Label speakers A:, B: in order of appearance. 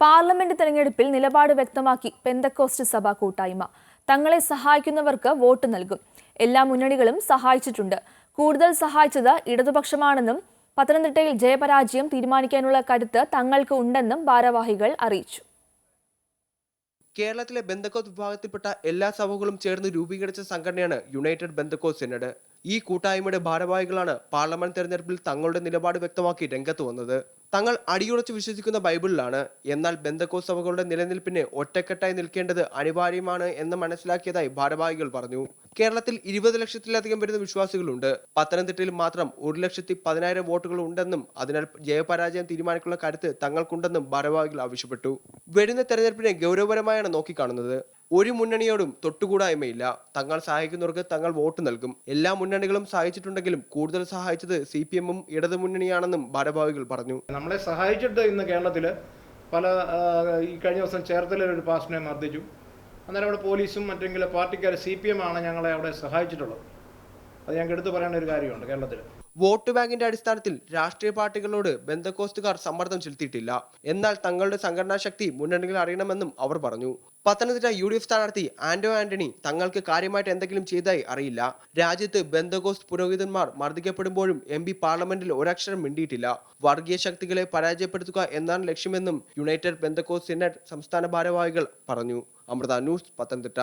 A: Parliament തെരഞ്ഞെടുപ്പിൽ നിലപാട് വ്യക്തമാക്കി പെന്തക്കോസ്റ്റ് സഭ കൂട്ടായ്മ. തങ്ങളെ സഹായിക്കുന്നവർക്ക് വോട്ട് നൽകും. എല്ലാ മുന്നണികളും സഹായിച്ചിട്ടുണ്ട്. കൂടുതൽ സഹായിച്ചത് ഇടതുപക്ഷമാണെന്നും പത്തനംതിട്ടയിൽ ജയപരാജയം തീരുമാനിക്കാനുള്ള കരുത്ത് തങ്ങൾക്ക് ഉണ്ടെന്നും ഭാരവാഹികൾ അറിയിച്ചു.
B: കേരളത്തിലെ ബന്ധക്കോസ് വിഭാഗത്തിൽപ്പെട്ട എല്ലാ സഭകളും ചേർന്ന് രൂപീകരിച്ച സംഘടനയാണ് യുണൈറ്റഡ് ബന്ധക്കോസ് സെനഡ് ഈ കൂട്ടായ്മയുടെ ഭാരവാഹികളാണ് പാർലമെന്റ് തെരഞ്ഞെടുപ്പിൽ തങ്ങളുടെ നിലപാട് വ്യക്തമാക്കി രംഗത്ത് വന്നത്. തങ്ങൾ അടിയുറച്ച് വിശ്വസിക്കുന്ന ബൈബിളിലാണ്. എന്നാൽ ബന്ധക്കോസ് സഭകളുടെ നിലനിൽപ്പിന് ഒറ്റക്കെട്ടായി നിൽക്കേണ്ടത് അനിവാര്യമാണ് എന്ന് മനസ്സിലാക്കിയതായി ഭാരവാഹികൾ പറഞ്ഞു. കേരളത്തിൽ ഇരുപത് ലക്ഷത്തിലധികം വരുന്ന വിശ്വാസികളുണ്ട്. പത്തനംതിട്ടയിൽ മാത്രം ഒരു ലക്ഷത്തി പതിനായിരം വോട്ടുകൾ ഉണ്ടെന്നും അതിനാൽ ജയപരാജയം തീരുമാനിക്കാനുള്ള കരുത്ത് തങ്ങൾക്കുണ്ടെന്നും ഭാരവാഹികൾ ആവശ്യപ്പെട്ടു. വരുന്ന തെരഞ്ഞെടുപ്പിനെ ഗൗരവപരമായാണ് നോക്കിക്കാണുന്നത്. ഒരു മുന്നണിയോടും തൊട്ടുകൂടായ്മയില്ല. തങ്ങൾ സഹായിക്കുന്നവർക്ക് തങ്ങൾ വോട്ട് നൽകും. എല്ലാ മുന്നണികളും സഹായിച്ചിട്ടുണ്ടെങ്കിലും കൂടുതൽ സഹായിച്ചത് സി പി എമ്മും ഇടതുമുന്നണിയാണെന്നും ഭാരഭാവികൾ പറഞ്ഞു.
C: നമ്മളെ സഹായിച്ചിട്ട് ഇന്ന് കേരളത്തിൽ പല ഈ കഴിഞ്ഞ ദിവസം ചേർത്തലയിൽ ഒരു പാസ്റ്റിനെ മർദ്ദിച്ചു. അന്നേരം അവിടെ പോലീസും മറ്റെങ്കിലും പാർട്ടിക്കാർ സി പി എം ആണ് ഞങ്ങളെ അവിടെ സഹായിച്ചിട്ടുള്ളത്. അത് ഞങ്ങൾക്ക് എടുത്തു പറയേണ്ട ഒരു കാര്യമുണ്ട് കേരളത്തിൽ
B: വോട്ട് ബാങ്കിന്റെ അടിസ്ഥാനത്തിൽ രാഷ്ട്രീയ പാർട്ടികളോട് ബന്ധക്കോസ്റ്റുകാർ സമ്മർദ്ദം ചെലുത്തിയിട്ടില്ല. എന്നാൽ തങ്ങളുടെ സംഘടനാ ശക്തി മുന്നണികൾ അറിയണമെന്നും അവർ പറഞ്ഞു. പത്തനംതിട്ട യു ഡി എഫ് സ്ഥാനാർത്ഥി ആന്റോ ആന്റണി തങ്ങൾക്ക് കാര്യമായിട്ട് എന്തെങ്കിലും ചെയ്തതായി അറിയില്ല. രാജ്യത്ത് ബന്ധകോസ്റ്റ് പുരോഹിതന്മാർ മർദ്ദിക്കപ്പെടുമ്പോഴും എം പി പാർലമെന്റിൽ ഒരക്ഷരം മിണ്ടിയിട്ടില്ല. വർഗീയ ശക്തികളെ പരാജയപ്പെടുത്തുക എന്നാണ് ലക്ഷ്യമെന്നും യുണൈറ്റഡ് ബന്ധകോസ്റ്റ് സിനറ്റ് സംസ്ഥാന ഭാരവാഹികൾ പറഞ്ഞു. അമൃത ന്യൂസ് പത്തനംതിട്ട.